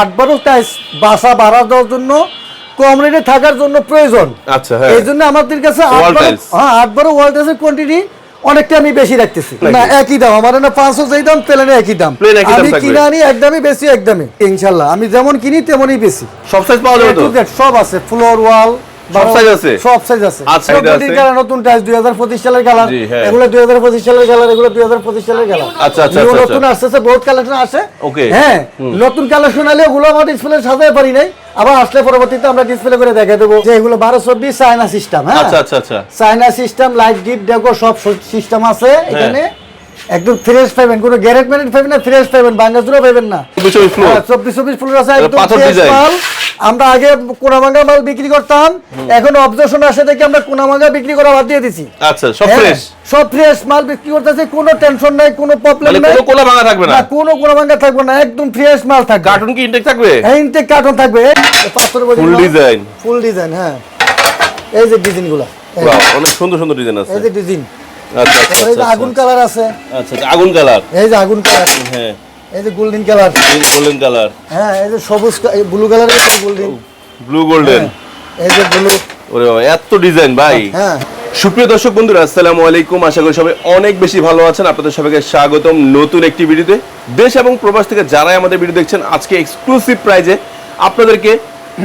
আটবারও টাইস বাসা ভাড়া দেওয়ার জন্য কম রেটে থাকার জন্য প্রয়োজন। আচ্ছা হ্যাঁ। এই জন্য আমাদের কাছে। হ্যাঁ আটবারও ওয়াল কোয়ান্টিটি অনেকটা আমি বেশি রাখতেছি। না একই দাম। আমার না পাঁচশো যেই দাম প্লেনে একই দাম। আমি কিনা কিনে আনি একদমই বেশি একদমই। ইনশাল্লাহ। আমি যেমন কিনি তেমনই বেশি। সব সাইজ পাওয়া যাবে সব আছে। ফ্লোর ওয়াল সব size আছে? সব সাইজ আছে। আচ্ছা, এটা নতুন আছে? কালার নতুন টাইস 2025 সালের কালার। হ্যাঁ। এগুলো 2025 সালের কালার এগুলো 2025 সালের কালার। আচ্ছা, আচ্ছা, আচ্ছা, নতুন আসছে বহুত কালেকশন আসে। Okay. হ্যাঁ নতুন কালেকশন আলে ওগুলো আমরা ডিসপ্লে সাজাতে পারি নাই। আবার আসলে পরবর্তীতে আমরা ডিসপ্লে করে দেখাই দেবো যে এগুলো 1224 চায়না সিস্টেম হ্যাঁ? আচ্ছা আচ্ছা আচ্ছা। চায়না সিস্টেম লাইট ডিপ ডেকো সব সিস্টেম আছে এখানে। একদম ফ্রেশ পাবেন কোনো গ্যারেট ম্যারেট পাবেন না ফ্রেশ পাবেন বাঙ্গাজুরা পাবেন না। চব্বিশ চব্বিশ ফ্লোর হ্যাঁ, আছে একদম মাল। আমরা আগে কোনামাঙ্গা মাল বিক্রি করতাম এখন অবজেকশন আসে দেখে আমরা কোনামাঙ্গা বিক্রি করা বাদ দিয়ে দিছি। আচ্ছা সব হ্যাঁ, ফ্রেশ সব ফ্রেশ মাল বিক্রি করতেছে কোনো টেনশন নাই কোনো প্রবলেম মানে নাই। কোনো ভাঙা থাকবে না? কোনো কোনামাঙ্গা থাকবে না একদম ফ্রেশ মাল থাকবে। কার্টুন কি ইনটেক থাকবে? হ্যাঁ ইনটেক কার্টন থাকবে। ফুল ডিজাইন ফুল ডিজাইন হ্যাঁ। এই যে ডিজাইনগুলা। অনেক সুন্দর সুন্দর ডিজাইন আছে। এই যে ডিজাইন আচ্ছা আচ্ছা এই যে আচ্ছা আগুন কালার আছে। আচ্ছা আচ্ছা, আগুন কালার। এই যে আগুন কালার। হ্যাঁ। এই যে গোল্ডেন কালার। Golden colour. হ্যাঁ এই যে সবুজ ব্লু কালার এই গোল্ডেন। Blue golden. এই যে ব্লু। ওরে বাবা এত ডিজাইন ভাই। হ্যাঁ। সুপ্রিয় দর্শক বন্ধুরা আসসালামু আলাইকুম। আশা করি সবাই অনেক বেশি ভালো আছেন। আপনাদের সবাইকে স্বাগতম নতুন একটি ভিডিওতে। দেশ এবং প্রবাস থেকে যারাই আমাদের ভিডিও দেখছেন আজকে এক্সক্লুসিভ প্রাইজে আপনাদেরকে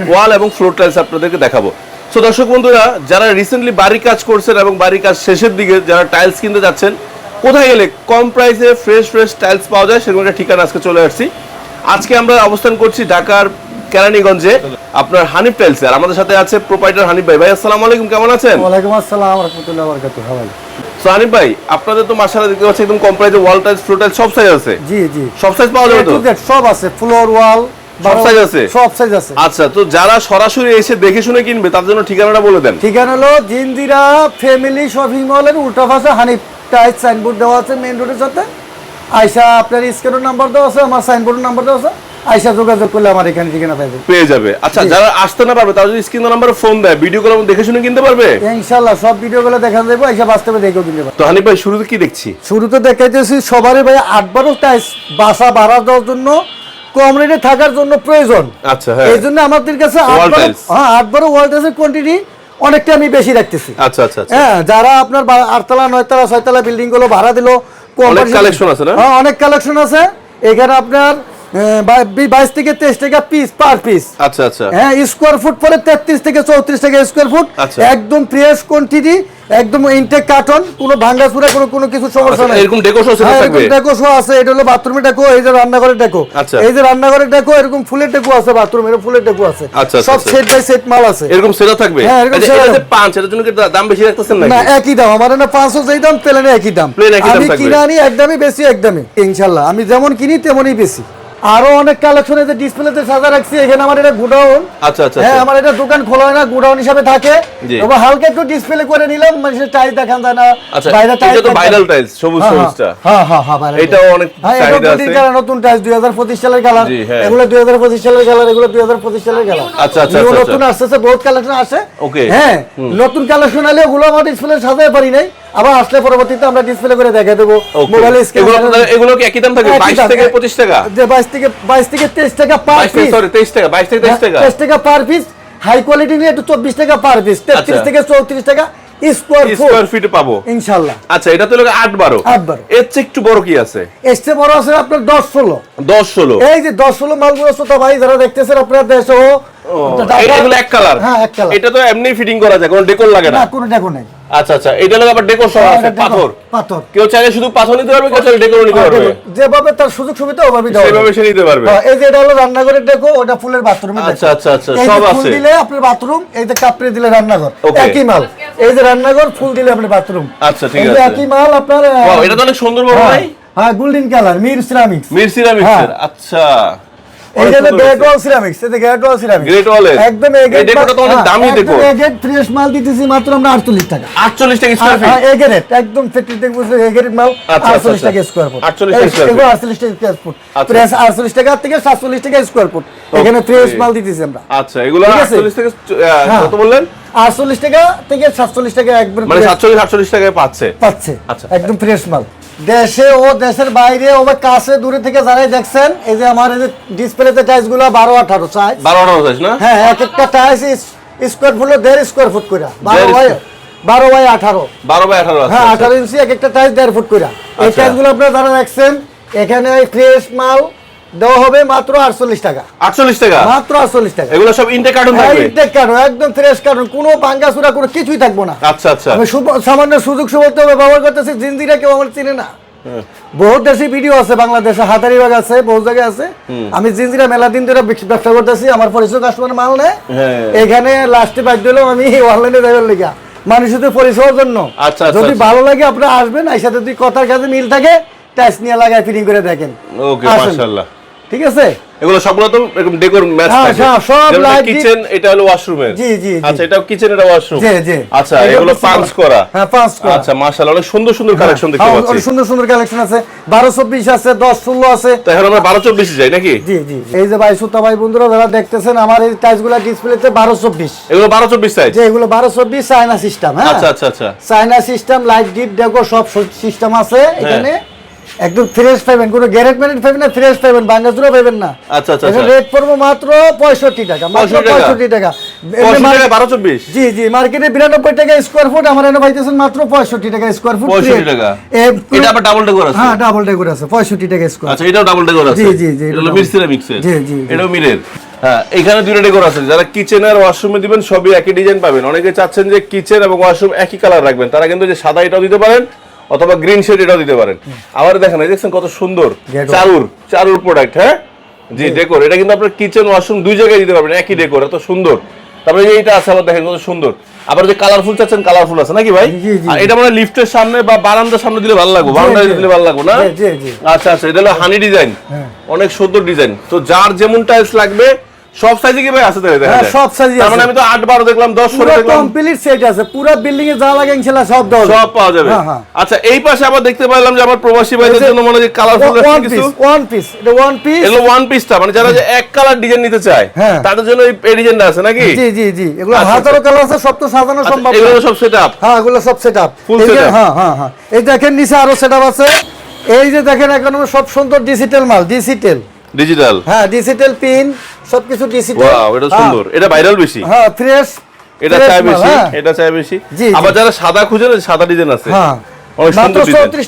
ওয়াল এবং ফ্লোর টাইলস আপনাদেরকে দেখাবো। সো দর্শক বন্ধুরা যারা রিসেন্টলি বাড়ির কাজ করছেন এবং বাড়ির কাজ শেষের দিকে যারা টাইলস কিনতে যাচ্ছেন কোথায় গেলে কম প্রাইসে ফ্রেশ ফ্রেশ টাইলস পাওয়া যায় সেরকম একটা ঠিকানা আজকে চলে আসছি। আজকে আমরা অবস্থান করছি ঢাকার কেরানীগঞ্জে আপনার হানিফ টাইলস আর আমাদের সাথে আছে প্রোপাইটার হানিফ ভাই। ভাই আসসালামু আলাইকুম কেমন আছেন? ওয়ালাইকুম আসসালাম রহমতুল্লাহ বরকাতু ভাই সো হানিফ ভাই আপনাদের তো মাসালা দেখতে পাচ্ছি একদম কম প্রাইসে ওয়াল টাইলস ফ্লোর টাইলস সব সাইজ আছে? জি জি। সব সাইজ পাওয়া যাবে তো? সব আছে ফ্লোর ওয়াল সব size আছে? সব সাইজ আছে। আচ্ছা তো যারা সরাসরি এসে দেখে শুনে কিনবে তার জন্য ঠিকানাটা বলে দেন। ঠিকানা হলো জিন্দিরা ফ্যামিলি শপিং মলের উল্টা পাশে হানিফ টাইস সাইনবোর্ড দেওয়া আছে মেইন রোডের সাথে। আয়সা আপনার নাম্বার দেওয়া আছে আমার সাইনবোর্ডের নাম্বার দেওয়া আছে। আয়সা যোগাযোগ করলে আমার এখানে ঠিকানা পাবে পেয়ে যাবে। আচ্ছা যারা আসতে না পারবে তারা যদি স্ক্রিন নাম্বারে ফোন দেয় ভিডিও কল দেখে শুনে কিনতে পারবে? সব ভিডিওগুলো দেখা যাবে আয়সা বাস্তবে দেখেও কিনতে পারবে। তো হানিফ ভাই শুরুতে কি দেখছি? শুরুতে দেখাইতেছি সবারই ভাই আটবারও টাইস বাসা ভাড়া দেওয়ার জন্য কম রেটে থাকার জন্য প্রয়োজন। আচ্ছা হ্যাঁ। এই জন্য আমাদের কাছে হ্যাঁ আট বারো হ্যাঁ ওয়াল টাইলসের কোয়ান্টিটি অনেকটা আমি বেশি রাখতেছি। আচ্ছা আচ্ছা আচ্ছা। হ্যাঁ যারা আপনার আটতলা নয়তলা ছয়তলা বিল্ডিংগুলো ভাড়া দিল পয়সা- আছে না? হ্যাঁ অনেক কালেকশন আছে। এখানে আপনার বাইশ থেকে তেইশ টাকা পিস পার পিস আচ্ছা আচ্ছা। হ্যাঁ স্কোয়ার ফুট পরে তেত্রিশ থেকে চৌত্রিশ টাকা স্কোয়ার ফুট আচ্ছা। একদম ফ্রেশ কোয়ান্টিটি একদম ইনটেক কার্টন কোনো ভাঙ্গাচুরা কোনো কোনো কিছু সমস্যা আচ্ছা, নাই। এরকম ডেকোরেশন হ্যাঁ, থাকবে? এরকম ডেকো শো আছে এটা হলো বাথরুমের ডেকো এই যে রান্নাঘরের ডেকো আচ্ছা। এই যে রান্নাঘরের ডেকো এরকম ফুলের ডেকো আছে বাথরুম এর ফুলের ডেকো আছে। সব। সেট বাই সেট মাল আছে। এরকম থাকবে? হ্যাঁ, এরকম এটা পাঁচ জন্য কি দাম বেশি রাখতেছেন না একই দাম আমার না পাঁচশো যেই দাম প্লেনে একই দাম। Plain একই দাম আমি। কিনে আনি একদমই বেশি একদমই। ইনশাল্লাহ আমি যেমন কিনি তেমনই বেশি। আরও অনেক কালেকশন যে ডিসপ্লেতে সাজা রাখছি এখানে আমার এটা গুডাউন আচ্ছা আচ্ছা হ্যাঁ আচ্ছা। আমার এটা দোকান খোলা হয় না গুডাউন হিসাবে থাকে। এবার হালকা একটু ডিসপ্লে করে নিলাম মানুষের টাইল দেখান যায় না আচ্ছা বাইরে এটা তো ভাইরাল। টাইলস সবুজ হ্যাঁ, সবুজটা হ্যাঁ হ্যাঁ হ্যাঁ এটাও। অনেক হ্যাঁ এটা চাহিদা নতুন আছে কালার নতুন টাইলস দুই হাজার পঁচিশ সালের কালার হ্যাঁ। এগুলো দুই হাজার পঁচিশ সালের কালার এগুলো দুই হাজার পঁচিশ সালের কালার আচ্ছা, আচ্ছা, আচ্ছা, নতুন আসতেছে বহুত কালেকশন আসে Okay. হ্যাঁ নতুন কালেকশন আলে ওগুলো আমার ডিসপ্লে সাজাতে পারি নাই আবার আসলে পরবর্তীতে আমরা ডিসপ্লে করে দেখা দেবো. মোবাইলে এগুলো কি একই দাম থাকবে? বাইশ থেকে পঁচিশ টাকা? যে বাইশ থেকে বাইশ থেকে তেইশ টাকা পার পিস সরি তেইশ টাকা বাইশ থেকে তেইশ টাকা। তেইশ টাকা পার পিস হাই কোয়ালিটি নিয়ে একটু চব্বিশ টাকা পার পিস তেত্রিশ আচ্ছা। থেকে চৌত্রিশ টাকা স্কোয়ার ফুট স্কোয়ার ফিটে পাবো। ইনশাল্লাহ। আচ্ছা এটা তো লোক আট বারো। আট বারো। এর চেয়ে একটু বড় কি আছে? এসছে বড় আছে আপনার দশ ষোলো। দশ ষোলো। এই যে দশ ষোলো মালগুলো ছোট ভাই যারা দেখতেছেন আপনার দেশে ও ও, ঢাকা- এ- এগুলো এক কালার হ্যাঁ এক কালার এটা তো এমনি ফিটিং করা যায় কোনো ডেকোর লাগে না? না কোনো দেখো নাই। আচ্ছা আচ্ছা এটা লোক আবার ডেকোর সহ আছে পাথর। পাথর। কেউ চাইলে শুধু পাথর নিতে পারবে কেউ চাইলে ডেকোর নিতে পারবে। যেভাবে তার সুযোগ সুবিধা ওভাবে দেওয়া সেভাবে সে নিতে পারবে। হ্যাঁ, এই যে এটা হলো রান্নাঘরের দেখো ওটা ফুলের বাথরুমে আচ্ছা, আচ্ছা, আচ্ছা, সব আছে। দিলে আপনার বাথরুম এই যে কাপড়ে দিলে রান্নাঘর একই মাল। এই যে রান্নাঘর ফুল দিলে আপনার বাথরুম আচ্ছা, ঠিক আছে। একই মাল আপনার এটা তো অনেক সুন্দর বড় হ্যাঁ, ভাই হ্যাঁ golden colour Mir ceramics Mir সিরামিক্সের হ্যাঁ। আচ্ছা। এই যে ব্যাক ওয়াল সিরামিক্স এই যে গ্রেট ওয়াল সিরামিক্স গ্রেট ওয়ালের একদম এই ডেকোরটা তো অনেক দামি ডেকোর এগেট ফ্রেশ মাল দিতেছি মাত্র আমরা 48 টাকা। 48 টাকা স্কয়ার ফিট এগেট একদম ফ্যাক্টরি থেকে বুঝলে এগেট মাল আচ্ছা, 48 আচ্ছা, টাকা স্কয়ার ফুট 48 টাকা 48 টাকা স্কয়ার ফুট আচ্ছা। প্রেস 48 টাকা থেকে 47 টাকা স্কয়ার ফুট এখানে ফ্রেশ মাল দিতেছি আমরা। আচ্ছা এগুলো 48 থেকে আহ, হ্যাঁ। কত বললেন? 48 টাকা থেকে 47 টাকা একবার মানে fresh 47 48 টাকায় পাচ্ছে। পাচ্ছে। আচ্ছা। একদম ফ্রেশ মাল। দেশে ও দেশের বাইরে ও কাছে দূরে থেকে যারাই দেখছেন এই যে আমার এই যে ডিসপ্লেতে টাইলসগুলো বারো আঠারো সাইজ বারো আঠারো সাইজ না? হ্যাঁ এক একটা টাইলস স্কোয়ার ফুট দেড় স্কোয়ার ফুট করে বারো বাই বারো বাই আঠারো। বারো বাই আঠারো হ্যাঁ আঠারো ইঞ্চি এক একটা টাইলস দেড় ফুট করে এই টাইস টাইলসগুলো আপনারা যারা দেখছেন এখানে ফ্রেশ মাল দেওয়া হবে মাত্র আটচল্লিশ টাকা। আটচল্লিশ টাকা? মাত্র আটচল্লিশ টাকা। এগুলো সব ইনটেক কার্টুন হ্যাঁ, থাকবে ইনটেক কার্টন একদম ফ্রেশ কার্টন কোনো পাঙ্গাসুরা কোনো কিছুই থাকব না। আচ্ছা আচ্ছা। আমি সামান্য সুযোগ সুবিধা ব্যবহার করতেছি জিন্দিরা কেউ আমার চিনে না। দেশি ভিডিও আছে বাংলাদেশে হাতারিবাগ আছে বহু জায়গায় আছে। আমি মেলা দিন ধরে ব্যবসা করতেছি আমার পরিচয় কাস্টমার মাল নেয়। হ্যাঁ। এখানে লাস্টে বাধ্য হলাম আমি অনলাইনে যাবার লেগা। মানুষের পরিষেবার জন্য আচ্ছা, আচ্ছা, যদি আচ্ছা। ভালো লাগে আপনারা আসবেন এই সাথে যদি কথার কাছে মিল থাকে টাইস নিয়ে লাগায় ফিটিং করে দেখেন। ওকে মাশাআল্লাহ। ঠিক আছে? এগুলো সবগুলো তো এরকম ডেকোর ম্যাচ হ্যাঁ, থাকে। সব- সব light কিচেন এটা হলো ওয়াশরুমের জি, জি, জি। আচ্ছা এটা কিচেন এটা ওয়াশরুম জি, জি। আচ্ছা এগুলো করা। হ্যাঁ, করা। আচ্ছা মাশাআল্লাহ অনেক সুন্দর সুন্দর কালেকশন দেখতে হ্যাঁ, পাচ্ছি। অনেক সুন্দর সুন্দর কালেকশন আছে। বারো চব্বিশ আছে দশ ষোলো আছে। তো এখন আমরা বারো চব্বিশ যাই নাকি? জি জি এই যে ভাই সুতা ভাই বন্ধুরা যারা দেখতেছেন আমার এই ডিসপ্লেতে বারো চব্বিশ। এগুলো বারো চব্বিশ সাইজ যে এগুলো বারো চব্বিশ চায়না সিস্টেম হ্যাঁ। আচ্ছা আচ্ছা আচ্ছা। চায়না সিস্টেম লাইট ডিপ দেখো সব সিস্টেম আছে এখানে। একদম ফ্রেশ পাবেন কোনো গ্যারেট ম্যারেট পাবেন না ফ্রেশ পাবেন বাঙ্গাজুরা পাবেন না। আচ্ছা, আচ্ছা, এখানে আচ্ছা। রেট পড়ব মাত্র পঁয়ষট্টি টাকা মাত্র 65 টাকা? পঁয়ষট্টি টাকা। বারো চব্বিশ? জি জি মার্কেটে বিরানব্বই টাকা স্কোয়ার ফুট আমার এনে পাইতেছেন মাত্র পঁয়ষট্টি টাকা স্কোয়ার ফুট টাকা। এটা আবার ডাবল ডেকোর আছে? হ্যাঁ ডাবল ডেকোর আছে পঁয়ষট্টি টাকা স্কোয়ার আচ্ছা এটাও ডাবল ডেকোর আছে। জি, জি, জি, এটা সিরামিক্সের জি, জি, জি। এটাও মিরের হ্যাঁ এখানে দুটো ডেকোর আছে। যারা কিচেন আর ওয়াশরুমে দিবেন সবই একই ডিজাইন পাবেন। অনেকে চাচ্ছেন যে কিচেন এবং ওয়াশরুম একই কালার রাখবেন। তারা কিন্তু যে সাদা এটাও দিতে পারেন অথবা গ্রিন শেড এটাও দিতে পারেন। আবার দেখেন এই দেখছেন কত সুন্দর চারুর চারুর প্রোডাক্ট হ্যাঁ? জি ডেকোর এটা কিন্তু আপনার কিচেন ওয়াশরুম দুই জায়গায় দিতে পারবেন একই ডেকোর এত সুন্দর। তারপরে যে এটা আছে আবার দেখেন কত সুন্দর। আবার যে কালারফুল চাচ্ছেন কালারফুল আছে নাকি ভাই? এটা মানে লিফটের সামনে বা বারান্দার সামনে দিলে ভালো লাগবে বারান্দায় দিলে ভালো লাগবে না? জি, জি, জি। আচ্ছা আচ্ছা এটা হলো হানি ডিজাইন হ্যাঁ। অনেক সুন্দর ডিজাইন তো যার যেমন টাইলস লাগবে সব সাইজে কি ভাই আছে তাহলে দেখা হ্যাঁ, যায়? সব তার মানে আমি তো আট বারো দেখলাম দশ ষোলো পুরো দেখলাম। কমপ্লিট সেট আছে পুরো বিল্ডিং এ যা লাগে ইনশাআল্লাহ সব দেওয়া সব পাওয়া যাবে। হ্যাঁ, হ্যাঁ। আচ্ছা এই পাশে আবার দেখতে পেলাম যে আমার প্রবাসী ভাইদের জন্য মনে হয় কালারফুল ওয়ান কিছু। ওয়ান পিস এটা ওয়ান পিস এগুলো ওয়ান পিসটা মানে যারা যে এক কালার ডিজাইন নিতে চায়। তাদের জন্য এই- ডিজাইনটা আছে নাকি? জি জি জি। এগুলো আচ্ছা, হাজারো কালার আছে সব তো সাজানো আচ্ছা, সম্ভব এগুলো সব সেট আপ হ্যাঁ এগুলো সব সেট আপ Full setup? হ্যাঁ হ্যাঁ হ্যাঁ। এই দেখেন নিচে আরও সেট আছে। এই যে দেখেন এখন সব সুন্দর ডিজিটাল মাল ডিজিটাল ডিজিটাল হ্যাঁ ডিজিটাল পিন সবকিছু ডিজিটাল ওয়াও এটা সুন্দর। এটা ভাইরাল বেশি। হ্যাঁ ফ্রেশ এটা চাই বেশি হ্যাঁ। এটা চাই বেশি। আবার যারা সাদা খুঁজে না সাদা ডিজাইন আছে। হ্যাঁ।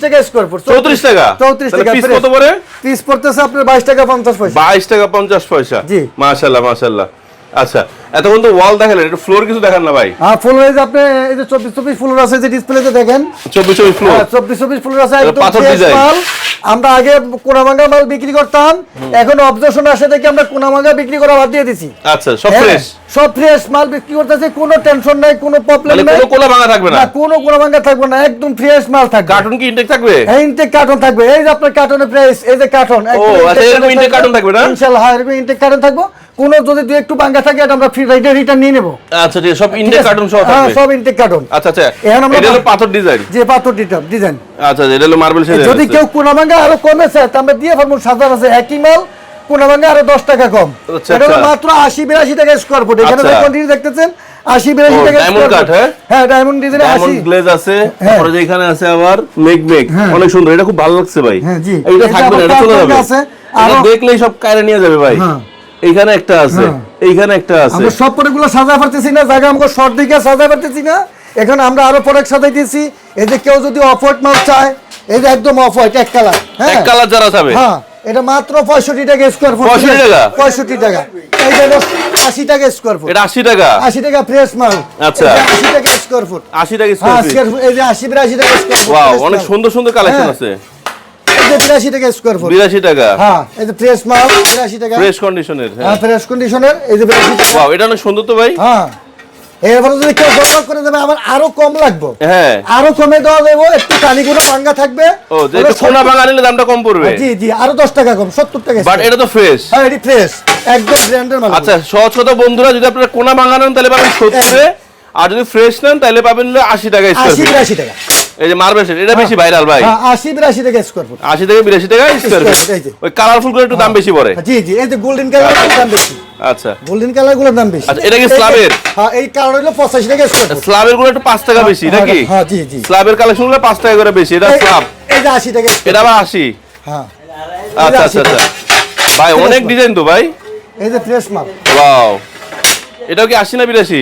টাকা স্কোয়ার ফুট চৌত্রিশ টাকা? চৌত্রিশ টাকা পিস কত পড়ে? পিস পড়তেছে আপনার বাইশ টাকা পঞ্চাশ পয়সা। বাইশ টাকা পঞ্চাশ পয়সা। জি। মাশাল্লাহ মাশাল্লাহ। আচ্ছা এতক্ষণ তো ওয়াল দেখালেন একটু ফ্লোর কিছু দেখান না ভাই। হ্যাঁ ফুল হয়ে আপনি এই যে চব্বিশ চব্বিশ ফুল আছে যে ডিসপ্লেতে দেখেন। চব্বিশ চব্বিশ ফ্লোর হ্যাঁ, চব্বিশ চব্বিশ ফুল আছে একদম পাথর আমরা আগে কোনামাঙ্গা মাল বিক্রি করতাম। এখন অবজেশন আসে দেখে আমরা কোনামাঙ্গা বিক্রি করা বাদ দিয়ে দিছি। আচ্ছা সব হ্যাঁ, ফ্রেশ সব ফ্রেশ মাল বিক্রি করতেছে কোনো টেনশন নাই কোনো প্রবলেম মানে নাই। কোনো ভাঙা থাকবে না? কোনো কোনামাঙ্গা থাকবে না একদম ফ্রেশ মাল থাকবে। কার্টুন কি ইনটেক থাকবে? এই ইনটেক কার্টন থাকবে। এই যে আপনার কার্টনের প্রাইস এই যে কার্টন আচ্ছা, এরকম intake carton থাকবে না? ইনশাআল্লাহ হ্যাঁ এরকম ইনটেক কার্টন থাকব। কোনো যদি দুই একটু থাকে এটা আমরা ফ্রি রাইডে রিটার্ন নিয়ে নেব আচ্ছা ঠিক সব ইনটেক কার্টুন সহ হ্যাঁ থাকবে সব ইনটেক কার্টন আচ্ছা আচ্ছা এখন আমরা এটা হলো পাথর ডিজাইন যে পাথর ডিজাইন আচ্ছা আচ্ছা, এটা হলো মার্বেল শেড যদি কেউ আরও কমে চায় তা আমরা দিয়ে সাজার আছে একই মাল কোনাবাঙ্গা আরও দশ টাকা কম আচ্ছা, এটা হলো আচ্ছা। মাত্র আশি বিরাশি টাকা স্কোয়ার ফুট এখানে। কোয়ান্টিটি দেখতেছেন আশি বিরাশি ও, টাকা diamond square cut, foot। হ্যাঁ? হ্যাঁ ডায়মন্ড ডিজাইন আশি ডায়মন্ড গ্লেজ আছে হ্যাঁ। তারপরে যে এখানে আছে আবার মেঘ মেঘ হ্যাঁ। অনেক সুন্দর এটা খুব ভালো লাগছে ভাই হ্যাঁ, জি। এটা থাকবে না এটা চলে যাবে আরো- দেখলেই সব কায়রে নিয়ে যাবে ভাই হ্যাঁ। এইখানে একটা আছে। হ্যাঁ। এইখানে একটা আছে। আমরা সব প্রোডাক্টগুলো সাজা পারতেছি না জায়গা আমাকে শর্ট দিকে সাজা পারতেছি না। এখন আমরা আরও প্রোডাক্ট সাজাই দিয়েছি এই যে কেউ যদি অফ হোয়াইট মাল চায় এই যে একদম অফ হোয়াইট এক কালার হ্যাঁ? এক কালার যারা যাবে হ্যাঁ এটা মাত্র পঁয়ষট্টি টাকা স্কোয়ার ফুট 65 টাকা? পঁয়ষট্টি টাকা। এই যে হলো আশি টাকা স্কোয়ার ফুট এটা আশি টাকা? আশি টাকা ফ্রেশ মাল। আচ্ছা। এই যে আশি টাকা স্কোয়ার ফুট আশি টাকা স্কোয়ার ফিট এই যে আশি বিরাশি টাকা স্কোয়ার ফুট ওয়াও অনেক সুন্দর সুন্দর কালেকশন হ্যাঁ। আছে। যে বিরাশি টাকা স্কোয়ার ফুট বিরাশি টাকা? হ্যাঁ এই যে ফ্রেশ মাল বিরাশি টাকা। ফ্রেশ কন্ডিশনের হ্যাঁ। ফ্রেশ কন্ডিশনের এই যে বিরাশি টাকা। ওয়াও এটা অনেক সুন্দর তো ভাই। হ্যাঁ। এরপরে যদি কেউ ব্যবহার করে দেবে আবার আরও কম লাগবে। হ্যাঁ। আরও কমে দেওয়া যাবে একটু থাকবে। ও একটু ভাঙা নিলে দামটা কম পড়বে। জি জি আরও দশ টাকা কম সত্তর টাকা বাট এটা তো ফ্রেশ হ্যাঁ এটি ফ্রেশ একদম ব্র্যান্ডের মাল। আচ্ছা সহজ কথা বন্ধুরা যদি আপনারা কোনা ভাঙা নেন তাহলে পাবেন সত্তরে। আর যদি ফ্রেশ নেন তাহলে পাবেন হলো আশি টাকা স্কোয়ার আশি ফিট বিরাশি টাকা। এই যে মার্বেল সেট এটা হ্যাঁ। বেশি ভাইরাল ভাই। হ্যাঁ, 80 82 টাকা স্কয়ার ফুট 80 থেকে 82 টাকা স্কয়ার ফুট ওই কালারফুলগুলো একটু দাম হ্যাঁ। বেশি পড়ে। জি জি এই যে আচ্ছা। গোল্ডেন কালার দাম বেশি। আচ্ছা। গোল্ডেন কালারগুলোর দাম বেশি। আচ্ছা এটা কি স্ল্যাবের হ্যাঁ এই কালার হলো 85 টাকা স্কয়ার ফুট স্ল্যাবেরগুলো একটু 5 টাকা বেশি নাকি? হ্যাঁ জি জি। স্ল্যাবের কালেকশনগুলো 5 টাকা করে বেশি এটা স্ল্যাব এই যে 80 টাকা এটা আবার 80 হ্যাঁ। আচ্ছা আচ্ছা আচ্ছা। ভাই অনেক ডিজাইন তো ভাই। এই যে ফ্রেশ মাল ওয়াও এটাও কি 80 না 82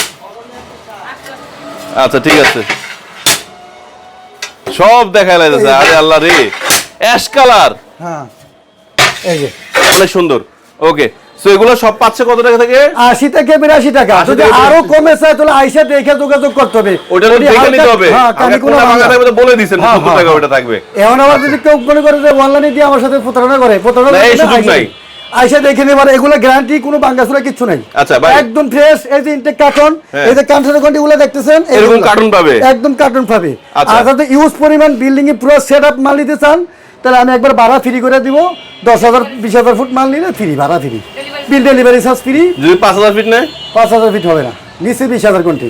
আচ্ছা ঠিক আছে। সব দেখা যাচ্ছে আরে আল্লাহ রে। Ash colour. হ্যাঁ এই যে। অনেক সুন্দর। ওকে সো এগুলো সব পাচ্ছে কত টাকা থেকে? আশি থেকে বিরাশি টাকা। যদি আরও 82 কমে চায় তাহলে আইসা দেখে যোগাযোগ করতে হবে। ওটা দেখে নিতে হবে। হ্যাঁ কানি কোনো ভাঙা। থাকবে তো বলে হ্যাঁ, কত হ্যাঁ, টাকা হ্যাঁ। ওটা থাকবে। এখন আবার যদি কেউ মনে করে যে অনলাইনে দিয়ে আমার সাথে প্রতারণা করে প্রতারণা এই সুযোগ নাই। আইসা দেখে নেবার এগুলো গ্যারান্টি কোনো বাঙ্গাসুরা কিছু নাই। আচ্ছা ভাই। একদম ফ্রেশ এই যে ইনটেক কার্টন হ্যাঁ। এই যে কার্টন কোয়ান্টি গুলো দেখতেছেন এরকম কার্টন পাবে? একদম কার্টন পাবে। আচ্ছা। আর যদি ইউজ পরিমাণ বিল্ডিং এ পুরো সেটআপ মাল নিতে চান তাহলে আমি একবার ভাড়া ফ্রি করে দিব। দশ হাজার বিশ হাজার ফুট মাল নিলে ফ্রি ভাড়া free bill delivery charge free যদি পাঁচ হাজার ফিট নেয়? পাঁচ হাজার ফিট হবে না। নিচে বিশ হাজার কোয়ান্টি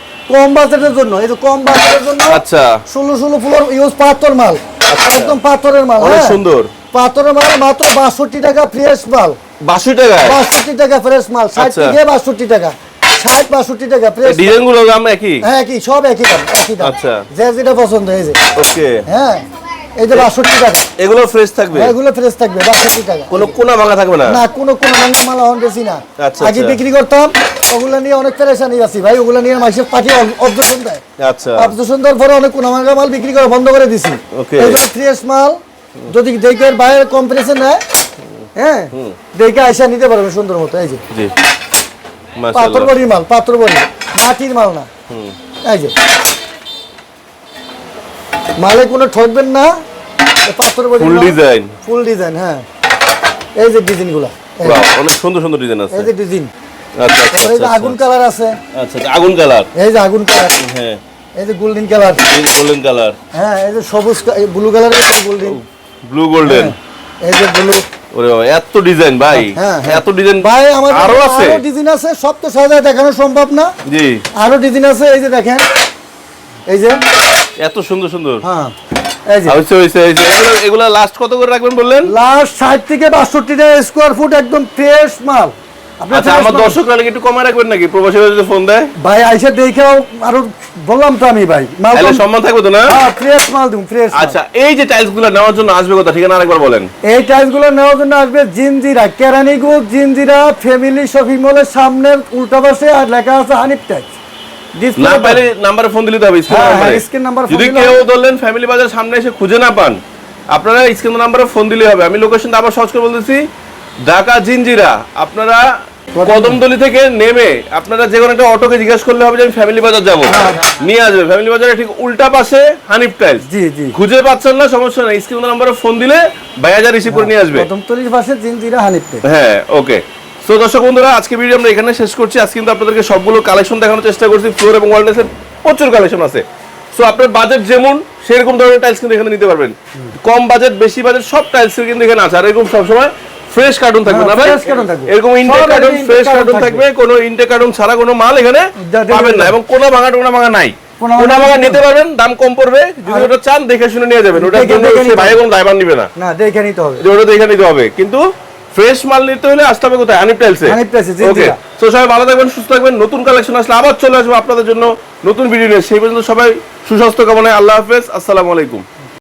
কম বাজেটের জন্য এই যে কম বাজেটের জন্য আচ্ছা। ষোলো ষোলো ফ্লোর ইউজ পাথর মাল একদম পাথরের মাল অনেক হ্যাঁ। সুন্দর। পাথরের মাল মাত্র বাষট্টি টাকা ফ্রেশ মাল। বাষট্টি টাকা বাষট্টি টাকা ফ্রেশ মাল ষাট আচ্ছা। থেকে বাষট্টি টাকা ষাট বাষট্টি টাকা ফ্রেশ ডিজাইনগুলো দাম একই? হ্যাঁ একই সব একই দাম একই দাম। আচ্ছা। যে যেটা পছন্দ হয়েছে ওকে হ্যাঁ। এই যে বাষট্টি টাকা। এগুলো ফ্রেশ থাকবে? হ্যাঁ, এগুলো ফ্রেশ থাকবে বাষট্টি টাকা। কোনো কোনা ভাঙা থাকবে না? না কোনো কোনো ভাঙা মাল এখন বেশি না। আচ্ছা, আগে আচ্ছা। বিক্রি করতাম ওগুলো নিয়ে অনেক পেরেশানি আছি ভাই ওগুলো নিয়ে মাসে পাটি অবজেশন দেয় আচ্ছা। অবজেশন দেওয়ার পরে অনেক কোনো ভাঙা মাল বিক্রি করা বন্ধ করে দিছি। Okay. এইবার ফ্রেশ মাল যদি দেখে বাইরের কম্পিটিশন নেয় হ্যাঁ দেখে আইসা নিতে পারবে সুন্দর মতো এই যে। জি। পাথর বড়ির মাল পাথর বড়ি মাটির মাল না। এই যে। মালে কোনো ঠকবেন না পাথর ফুল ডিজাইন ফুল ডিজাইন হ্যাঁ এই যে ডিজাইনগুলা অনেক সুন্দর সুন্দর ডিজাইন আছে এই যে ডিজাইন আচ্ছা আচ্ছা আচ্ছা, আগুন কালার আছে আচ্ছা আচ্ছা, আগুন কালার এই যে আগুন কালার হ্যাঁ এই যে গোল্ডেন কালার গোল্ডেন কালার হ্যাঁ এই যে সবুজ ব্লু কালার এই যে গোল্ডেন ব্লু গোল্ডেন এই যে ব্লু ওরে বাবা এত ডিজাইন ভাই হ্যাঁ, হ্যাঁ। এত ডিজাইন ভাই আমার আরও আছে আরও ডিজাইন আছে সব তো সাজায় দেখানো সম্ভব না জি আরও ডিজাইন আছে এই যে দেখেন এই যে এত সুন্দর সুন্দর। হ্যাঁ। এগুলো লাস্ট কত করে রাখবেন বললেন? লাস্ট ষাট থেকে বাষট্টি টাকা স্কোয়ার ফুট একদম ফ্রেশ মাল। আচ্ছা আমার দর্শকরা একটু কমায় রাখবেন নাকি? প্রবাসী যদি ফোন দেয়। ভাই আইসা দেখেও আরও বললাম তো আমি ভাই। মাল সম্মান থাকবে তো না? ফ্রেশ মাল দিন ফ্রেশ আচ্ছা এই যে টাইলসগুলো নেওয়ার জন্য আসবে কথা? ঠিকানা আরেকবার বলেন। এই টাইলসগুলো নেওয়ার জন্য আসবে জিনজিরা কেরানীগঞ্জ জিনজিরা ফ্যামিলি শপিং মলের সামনের উল্টা পাশে আর লেখা আছে হানিফ টাইলস না পাইলে নাম্বারে ফোন দিলে হবে স্ক্রিন হ্যাঁ, নাম্বারে হ্যাঁ, যদি কেউ ধরলেন ফ্যামিলি বাজার সামনে এসে খুঁজে না পান আপনারা স্ক্রিন নাম্বারে ফোন দিলে হবে। আমি লোকেশনটা আবার সহজ করে বলতেছি। ঢাকা জিনজিরা আপনারা কদমতলি থেকে নেমে আপনারা যে কোনো একটা অটোকে জিজ্ঞেস করলে হবে যে আমি ফ্যামিলি বাজার যাব। নিয়ে আসবে। ফ্যামিলি বাজারে ঠিক উল্টা পাশে হানিফ টাইলস। জি জি। খুঁজে পাচ্ছেন না সমস্যা নাই। স্ক্রিন নাম্বারে ফোন দিলে ভাইয়া যা রিসিভ করে নিয়ে আসবে। কদমতলির পাশে জিনজিরা হানিফ টাইলস। হ্যাঁ ওকে সো দর্শক বন্ধুরা আজকে ভিডিও আমরা এখানে শেষ করছি। আজকে কিন্তু আপনাদেরকে সবগুলো কালেকশন দেখানোর চেষ্টা করছি। ফ্লোর এবং ওয়ালডেসের প্রচুর কালেকশন আছে। সো আপনার বাজেট যেমন সেরকম ধরনের টাইলস কিন্তু এখানে নিতে পারবেন। কম বাজেট বেশি বাজেট সব টাইলস কিন্তু এখানে আছে। আর এরকম সবসময় ফ্রেশ কার্টুন থাকবে না ভাই? carton থাকবে। এরকম ইনটেক কার্টুন ফ্রেশ কার্টুন থাকবে। কোনো ইনটেক কার্টুন ছাড়া কোনো মাল এখানে পাবেন না। এবং কোনো ভাঙা টোনা ভাঙা নাই। কোনো কোনা ভাঙা ভাঙা নেই। নিতে পারবেন দাম কম পড়বে। যদি ওটা চান দেখে শুনে নিয়ে যাবেন। নিতে ভাই কোনো দায়ভার নিবে না। না দেখে নিতে হবে। ওটা দেখে নিতে হবে। কিন্তু ফ্রেশ মাল নিতে হলে আসতে হবে কোথায়? প্লেসে হানিফ প্লেসে জি, ওকে। সো তো সবাই ভালো থাকবেন সুস্থ থাকবেন নতুন কালেকশন আসলে আবার চলে আসবে আপনাদের জন্য নতুন ভিডিও নিয়ে। সেই পর্যন্ত সবাই সুস্বাস্থ্য কামনায় আল্লাহ হাফেজ। আসসালামু আলাইকুম।